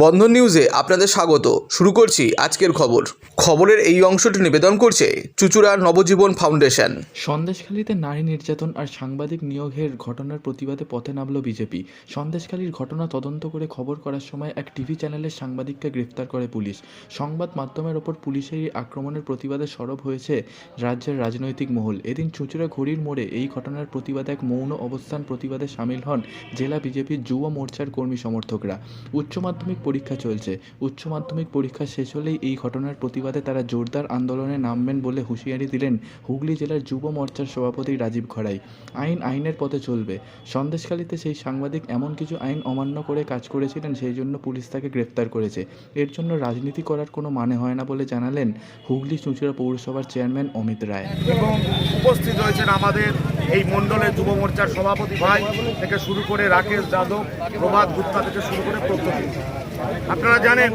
বন্ধন নিউজে আপনাদের স্বাগত। শুরু করছি আজকের খবর। খবরের এই অংশটি নিবেদন করছে চুচুড়ার নবজীবন ফাউন্ডেশন। সন্দেশখালীতে নারী নির্যাতন আর সাংবাদিক নিয়োগের ঘটনার প্রতিবাদে পথে নামল বিজেপি। সন্দেশখালীর ঘটনা তদন্ত করে খবর করার সময় এক টিভি চ্যানেলের সাংবাদিককে গ্রেফতার করে পুলিশ। সংবাদ মাধ্যমের ওপর পুলিশের আক্রমণের প্রতিবাদে সরব হয়েছে রাজ্যের রাজনৈতিক মহল। এদিন চুঁচুড়া ঘড়ির মোড়ে এই ঘটনার প্রতিবাদে এক মৌন অবস্থান প্রতিবাদে সামিল হন জেলা বিজেপির যুব মোর্চার কর্মী সমর্থকরা। উচ্চ মাধ্যমিক পরীক্ষা চলছে। উচ্চ মাধ্যমিক পরীক্ষা শেষ হলেই এই ঘটনার প্রতিবাদে তারা জোরদার আন্দোলনে নামবেন বলে হুঁশিয়ারি দিলেন হুগলি জেলার যুব মোর্চার সভাপতি রাজীব খড়াই। আইন আইনের পথে চলবে। সন্দেশখালীতে সেই সাংবাদিক এমন কিছু আইন অমান্য করে কাজ করেছিলেন সেই জন্য পুলিশ তাকে গ্রেফতার করেছে। এর জন্য রাজনীতি করার কোনো মানে হয় না বলে জানালেন হুগলি চুঁচুড়া পৌরসভার চেয়ারম্যান অমিত রায়। এবং উপস্থিত রয়েছেন আমাদের এই মণ্ডলের যুব মোর্চার সভাপতি ভাই থেকে শুরু করে রাকেশ যাদব, প্রভাত গুপ্তা থেকে শুরু করে প্রত্যেকে। আপনারা জানেন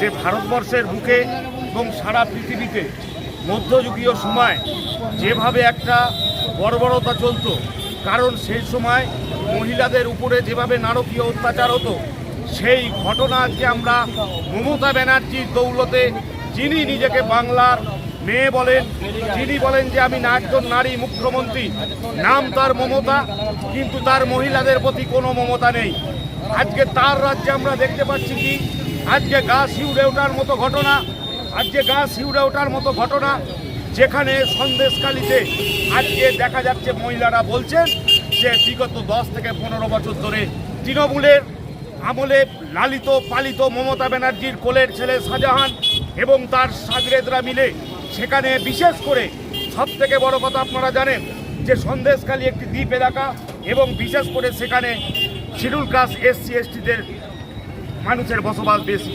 যে ভারতবর্ষের বুকে এবং সারা পৃথিবীতে মধ্যযুগীয় সময় যেভাবে একটা বর্বরতা চলতো, কারণ সেই সময় মহিলাদের উপরে যেভাবে নারকীয় অত্যাচার হতো, সেই ঘটনা আজকে আমরা মমতা ব্যানার্জির দৌলতে যিনি নিজেকে বাংলার মেয়ে বলেন, যিনি বলেন যে আমি একজন নারী মুখ্যমন্ত্রী, নাম তার মমতা, কিন্তু তার মহিলাদের প্রতি কোনো মমতা নেই। আজকে তার রাজ্যে আমরা দেখতে পাচ্ছি কি? আজকে গা শিউরে ওঠার মতো ঘটনা, আজকে গা শিউরে ওঠার মতো ঘটনা, যেখানে সন্দেশকালীতে আজকে দেখা যাচ্ছে মহিলারা বলছেন যে বিগত দশ থেকে পনেরো বছর ধরে তৃণমূলের আমলে লালিত পালিত মমতা ব্যানার্জির কোলের ছেলে শাহজাহান এবং তার সাগরেদরা মিলে সেখানে বিশেষ করে সব থেকে বড় কথা আপনারা জানেন যে সন্দেশকালী একটি দ্বীপ এলাকা এবং বিশেষ করে সেখানে শিডিউল কাস্ট, এসসি, এসটিদের মানুষের বসবাস বেশি।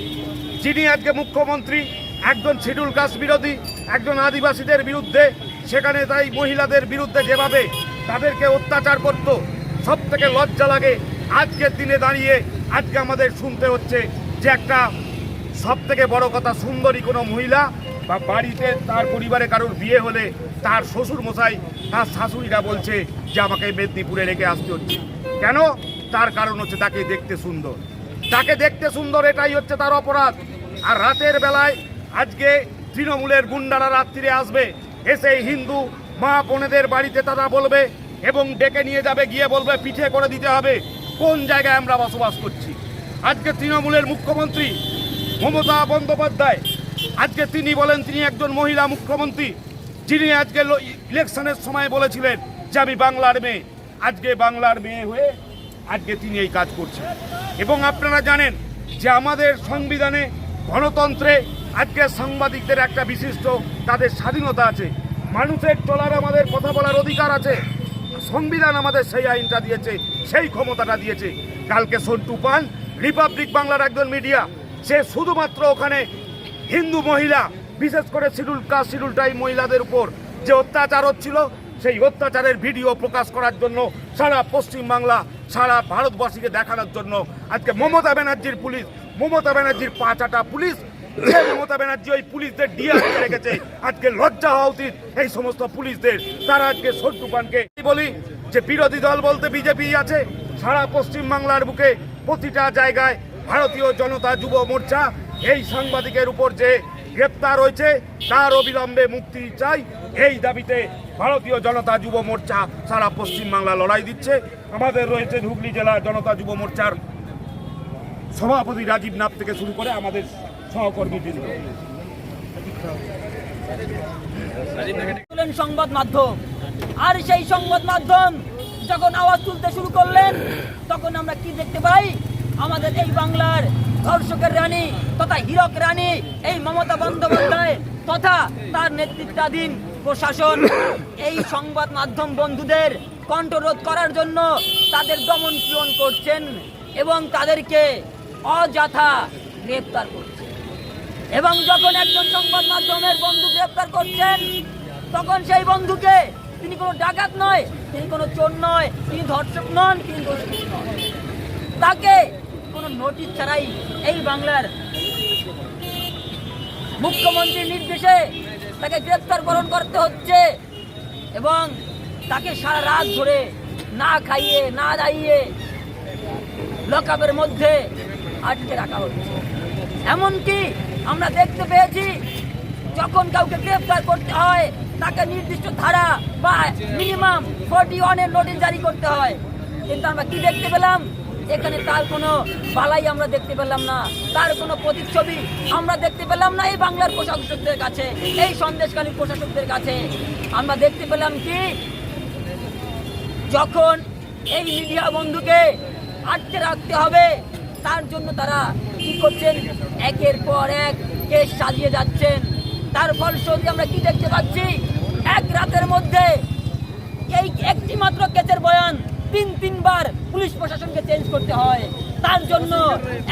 যিনি আজকে মুখ্যমন্ত্রী, একজন শিডিউল কাস্ট বিরোধী, একজন আদিবাসীদের বিরুদ্ধে, সেখানে তাই মহিলাদের বিরুদ্ধে যেভাবে তাদেরকে অত্যাচার করত সব থেকে লজ্জা লাগে আজকের দিনে দাঁড়িয়ে, আজকে আমাদের শুনতে হচ্ছে যে একটা সব থেকে বড় কথা, সুন্দরী কোনো মহিলা বা বাড়িতে তার পরিবারে কারোর বিয়ে হলে তার শ্বশুর মশাই তার শাশুড়িরা বলছে যে আমাকে মেদিনীপুরে রেখে আসতে হচ্ছে। কেন? তার কারণ হচ্ছে তাকে দেখতে সুন্দর। তাকে দেখতে সুন্দর এটাই হচ্ছে তার অপরাধ। আর রাতের বেলায় আজকে তৃণমূলের গুন্ডারা রাত্রিরে আসবে, এসে হিন্দু মা বোনেদের বাড়িতে তারা বলবে এবং ডেকে নিয়ে যাবে, গিয়ে বলবে পিঠে করে দিতে হবে, কোন জায়গায় আমরা বসবাস করছি? আজকে তৃণমূলের মুখ্যমন্ত্রী মমতা বন্দ্যোপাধ্যায়, আজকে তিনি বলেন তিনি একজন মহিলা মুখ্যমন্ত্রী, যিনি আজকে ইলেকশনের সময় বলেছিলেন যে আমি বাংলার মেয়ে। আজকে বাংলার মেয়ে হয়ে আজকে তিনি এই কাজ করছেন। এবং আপনারা জানেন যে আমাদের সংবিধানে গণতন্ত্রে আজকে সাংবাদিকদের একটা বিশিষ্ট তাদের স্বাধীনতা আছে। মানুষের চলার আমাদের কথা বলার অধিকার আছে। সংবিধান আমাদের সেই আইনটা দিয়েছে, সেই ক্ষমতাটা দিয়েছে। কালকে সন্টু পান রিপাবলিক বাংলার একজন মিডিয়া, সে শুধুমাত্র ওখানে হিন্দু মহিলা, বিশেষ করে শিডিউল কাস্ট শিডিউল টাইম মহিলাদের উপর যে অত্যাচার হচ্ছিল সেই অত্যাচারের ভিডিও প্রকাশ করার জন্য সারা পশ্চিমবাংলা, সারা ভারতবাসীকে দেখানোর জন্য আজকে মমতা ব্যানার্জির পুলিশ, মমতা ব্যানার্জির পাঁচাটা পুলিশ মমতা ব্যানার্জি ওই পুলিশদের ডিআর রেখেছে, আজকে লজ্জা হওয়া উচিত এই সমস্ত পুলিশদের। তারা আজকে সন্টু পানকে বলি? যে বিরোধী দল বলতে বিজেপি আছে, সারা পশ্চিম বাংলার বুকে প্রতিটা জায়গায় ভারতীয় জনতা যুব মোর্চা, এই সাংবাদিকের উপর যে গ্রেপ্তার হয়েছে, তার অবিলম্বে মুক্তি চাই। এই দাবিতে ভারতীয় জনতা যুব মোর্চা সারা পশ্চিম বাংলা লড়াই দিচ্ছে। আমাদের রয়েছে হুগলি জেলা জনতা যুব মোর্চার সভাপতি রাজীব নাথ থেকে শুরু করে আমাদের সহকর্মী বৃন্দ। সংবাদ মাধ্যম। আর সেই সংবাদ মাধ্যম যখন আওয়াজ তুলতে শুরু করলেন, তখন আমরা কি দেখতে পাই? আমাদের এই বাংলার ধর্ষকের রানী তথা হীরক রানী, এই মমতা বন্দ্যোপাধ্যায় তথা তার নেতৃত্বাধীন প্রশাসন। এই সংবাদ মাধ্যম বন্ধুদের কণ্ঠরোধ করার জন্য তাদের দমন পীড়ন করছেন এবং তাদেরকে অযথা গ্রেপ্তার করছেন এবং যখন একজন সংবাদ মাধ্যমের বন্ধু গ্রেপ্তার করছেন, তখন সেই বন্ধুকে তিনি কোনো ডাকাত নয়, তিনি কোনো চোর নয়, তিনি ধর্ষক নন, তিনি নন। তাকে কোনো নোটিশ ছাড়াই এই বাংলার মুখ্যমন্ত্রীর নির্দেশে তাকে গ্রেপ্তার বরণ করতে হচ্ছে এবং তাকে সারা রাত ধরে না খাইয়ে, না দাইয়ে লকআপের মধ্যে আটকে রাখা হচ্ছে। এমনকি আমরা দেখতে পেয়েছি, যখন কাউকে গ্রেফতার করতে হয়, তাকে নির্দিষ্ট ধারা বা মিনিমাম ফোর্টি ওয়ানের নোটিশ জারি করতে হয়। কিন্তু আমরা কি দেখতে পেলাম? এখানে তার কোনো বালাই আমরা দেখতে পেলাম না। তার কোনো প্রতিচ্ছবি আমরা দেখতে পেলাম না এই বাংলার প্রশাসকদের কাছে, এই সন্দেশকালীন প্রশাসকদের কাছে। আমরা দেখতে পেলাম কি, যখন এই মিডিয়া বন্ধুকে আটকে রাখতে হবে, তার জন্য তারা কি করছেন? একের পর এক কেস সাজিয়ে যাচ্ছেন। তার ফলশ্রুতি আমরা কি দেখতে পাচ্ছি? এক রাতের মধ্যে এই একটি মাত্র কেসের বয়ান তিন, তিনবার পুলিশ প্রশাসনকে চেঞ্জ করতে হয়। তার জন্য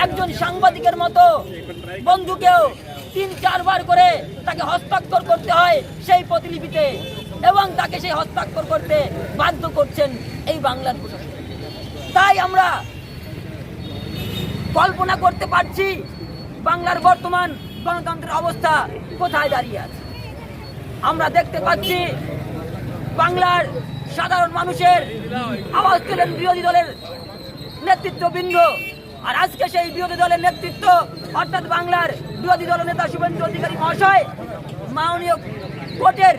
একজন সাংবাদিকের মতো বন্ধুকেও তিন, চারবার করে তাকে হস্তাক্ষর করতে হয় সেই প্রতিলিপিতে এবং তাকে সেই হস্তাক্ষর করতে বাধ্য করছেন এই বাংলার প্রশাসন। তাই আমরা কল্পনা করতে পারছি বাংলার বর্তমান গণতন্ত্রের অবস্থা কোথায় দাঁড়িয়ে আছে। আমরা দেখতে পাচ্ছি বাংলার সাধারণ মানুষের আওয়াজ তুলেন বিরোধী দলের নেতৃত্ববৃন্দ। আর আজকে সেই বিরোধী দলের নেতৃত্ব, অর্থাৎ বাংলার বিরোধী দল নেতা শুভেন্দু অধিকারী মহাশয়, মাননীয় কোর্টের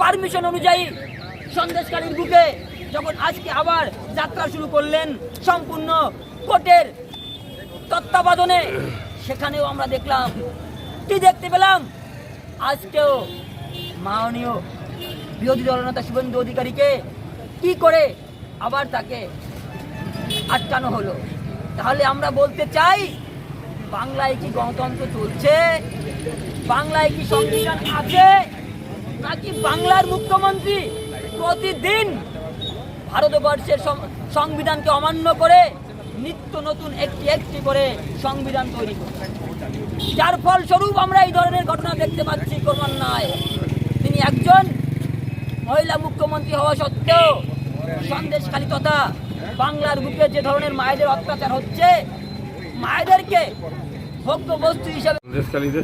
পারমিশন অনুযায়ী সন্দেশকালীন বুকে যখন আজকে আবার যাত্রা শুরু করলেন সম্পূর্ণ কোর্টের তত্ত্বাবধানে, সেখানেও আমরা দেখলাম, কি দেখতে পেলাম? আজকেও মাননীয় বিরোধী দলনেতা শুভেন্দু অধিকারীকে কি করে আবার তাকে আটকানো হলো? তাহলে আমরা বলতে চাই, বাংলায় কি গণতন্ত্র চলছে? বাংলায় কি সংবিধান আছে? নাকি বাংলার মুখ্যমন্ত্রী প্রতিদিন ভারতবর্ষের সংবিধানকে অমান্য করে নিত্য নতুন একটি একটি করে সংবিধান তৈরি করছে? যার ফলস্বরূপ আমরা এই ধরনের ঘটনা দেখতে পাচ্ছি ক্রমান্বয়ে। তিনি একজন মহিলা মুখ্যমন্ত্রী হওয়া সত্ত্বেও সন্দেশখালী তথা বাংলার বুকে যে ধরনের মায়েদের অত্যাচার হচ্ছে, মায়েদেরকে ভোগ্য বস্তু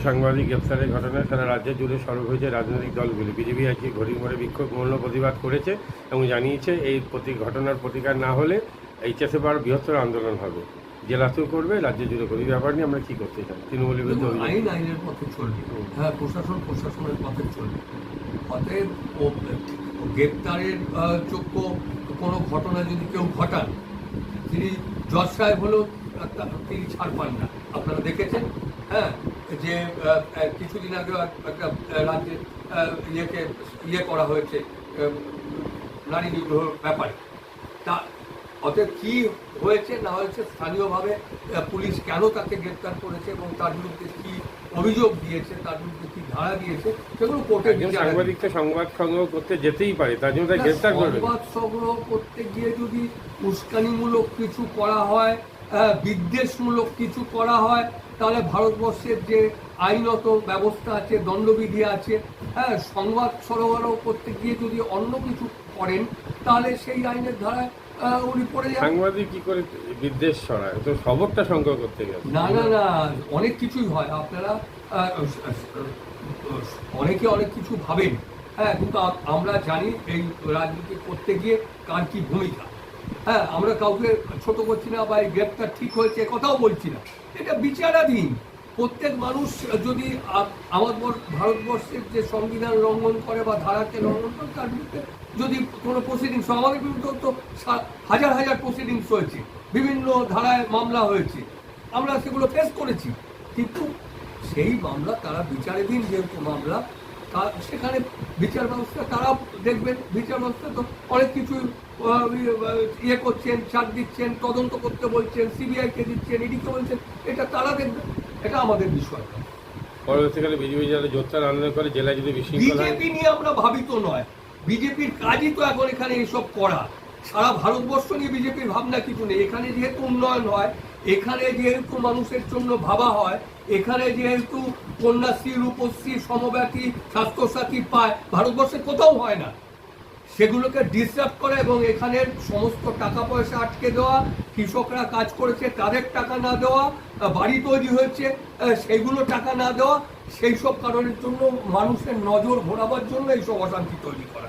সাংবাদিক গ্রেপ্তারের ঘটনায় সারা রাজ্য জুড়ে সরব হয়েছে রাজনৈতিক দলগুলি। বিজেপি আজকে ঘড়ি মোড়ে বিক্ষোভ মূল্য প্রতিবাদ করেছে এবং জানিয়েছে এই প্রতি ঘটনার প্রতিকার না হলে এইচএসএ বার বৃহত্তর আন্দোলন হবে। জেলাতেও করবে রাজ্য জুড়ে করবে। এই ব্যাপার নিয়ে আমরা কি করতে চাই? তৃণমূলের বিরুদ্ধে আইন আইনের পথে চলবে। হ্যাঁ প্রশাসন প্রশাসনের পথে চলবে। অতএব ও গ্রেপ্তারের যোগ্য কোনো ঘটনা যদি কেউ ঘটান তিনি জজ সাহেব হলেও তিনি ছাড় পান না। আপনারা দেখেছেন? হ্যাঁ যে কিছুদিন আগে একটা রাজ্যে ইয়েকে ইয়ে করা হয়েছে নারী নিগ্রহ ব্যাপারে। তা অতএব কি হয়েছে না হয়েছে স্থানীয়ভাবে পুলিশ কেন তাকে গ্রেপ্তার করেছে এবং তার বিরুদ্ধে কি অভিযোগ দিয়েছে তার বিরুদ্ধে কি ধারা দিয়েছে সেগুলো কোর্টে সাংবাদিককে সংবাদ সংগ্রহ করতে যেতেই পারে তার জন্য গ্রেপ্তার করবে। সংবাদ সংগ্রহ করতে গিয়ে যদি উস্কানিমূলক কিছু করা হয় বিদ্বেষমূলক কিছু করা হয় তাহলে ভারতবর্ষের যে আইনত ব্যবস্থা আছে দণ্ডবিধি আছে হ্যাঁ সংবাদ সরবরাহ করতে গিয়ে যদি অন্য কিছু করেন তাহলে সেই আইনের ধারায় উনি পড়ে যান। সাংবাদিক কি করে বিদ্বেষ ছড়ায়? তো খবরটা সংগ্রহ করতে গেছে। না না না অনেক কিছুই হয়। আপনারা অনেকে অনেক কিছু ভাবেন। হ্যাঁ কিন্তু আমরা জানি এই রাজনীতি করতে গিয়ে কার কি ভূমিকা। হ্যাঁ আমরা কাউকে ছোট করছি না বা এই গ্রেপ্তার ঠিক হয়েছে কথাও বলছি না। এটা বিচারাধীন। প্রত্যেক মানুষ যদি আমার ভারতবর্ষের যে সংবিধান লঙ্ঘন করে বা ধারাকে লঙ্ঘন করে তার বিরুদ্ধে যদি কোনো প্রসিডিংস আমাদের বিরুদ্ধে তো হাজার হাজার প্রসিডিংস হয়েছে। বিভিন্ন ধারায় মামলা হয়েছে। আমরা সেগুলো ফেস করেছি। কিন্তু সেই মামলা তারা বিচারাধীন যেহেতু মামলা তা সেখানে বিচার ব্যবস্থা তারা দেখবেন। বিচার ব্যবস্থা তো অনেক কিছু ইয়ে করছেন ছাড় দিচ্ছেন তদন্ত করতে বলছেন সিবিআইকে দিচ্ছেন ইডিকে বলছেন এটা তারা দেখবেন। এটা আমাদের বিষয়। পরবর্তীকালে বিজেপি যারা জোরদার আন্দোলন করে জেলায় যদি বিশৃঙ্খলা বিজেপি নিয়ে আমরা ভাবিত নয়। বিজেপির কাজই তো এখন এখানে এসব করা। সারা ভারতবর্ষ নিয়ে বিজেপির ভাবনা কিছু নেই। এখানে যেহেতু উন্নয়ন হয়, এখানে যেহেতু মানুষের জন্য ভাবা হয়, এখানে যেহেতু কন্যাশ্রী, রূপশ্রী, সমব্যাপী স্বাস্থ্যসাথী পায়, ভারতবর্ষে কোথাও হয় না। সেগুলোকে ডিস্টার্ব করা এবং এখানের সমস্ত টাকা পয়সা আটকে দেওয়া, কৃষকরা কাজ করেছে, তাদের টাকা না দেওয়া বাড়ি তৈরি হয়েছে সেগুলো টাকা না দেওয়া, সেই সব কারণের জন্য মানুষের নজর ঘোরাবার জন্য এইসব অশান্তি তৈরি করা।